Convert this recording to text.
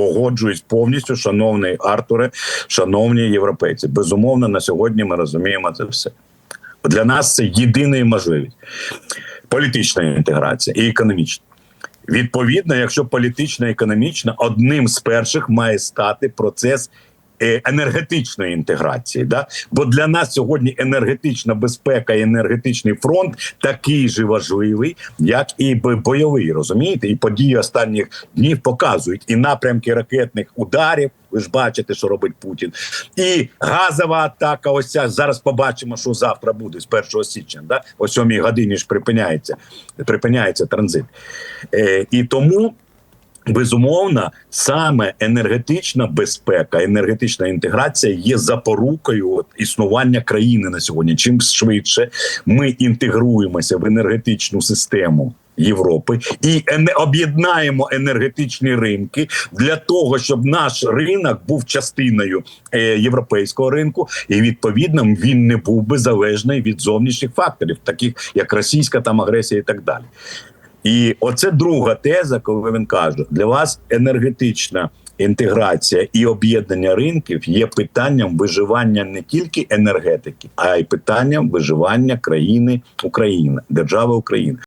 Погоджуюсь повністю, шановний Артуре, шановні європейці. Безумовно, на сьогодні ми розуміємо це все. Для нас це єдина можливість політична інтеграція і економічна. Відповідно, якщо політична і економічна, одним з перших має стати процес енергетичної інтеграції. Да? Бо для нас сьогодні енергетична безпека і енергетичний фронт такий же важливий, як і бойовий. Розумієте? І події останніх днів показують і напрямки ракетних ударів. Ви ж бачите, що робить Путін, і газова атака. Ось ця зараз побачимо, що завтра буде з 1 січня. Да? О 7 годині ж припиняється, припиняється транзит. Е, і тому Безумовно, саме енергетична безпека, енергетична інтеграція є запорукою існування країни на сьогодні. Чим швидше ми інтегруємося в енергетичну систему. Європи і об'єднаємо енергетичні ринки для того, щоб наш ринок був частиною е, європейського ринку, і відповідно він не був би залежний від зовнішніх факторів, таких як російська там агресія і так далі. І оце друга теза, коли він каже: для вас енергетична інтеграція і об'єднання ринків є питанням виживання не тільки енергетики, а й питанням виживання країни України, держави України.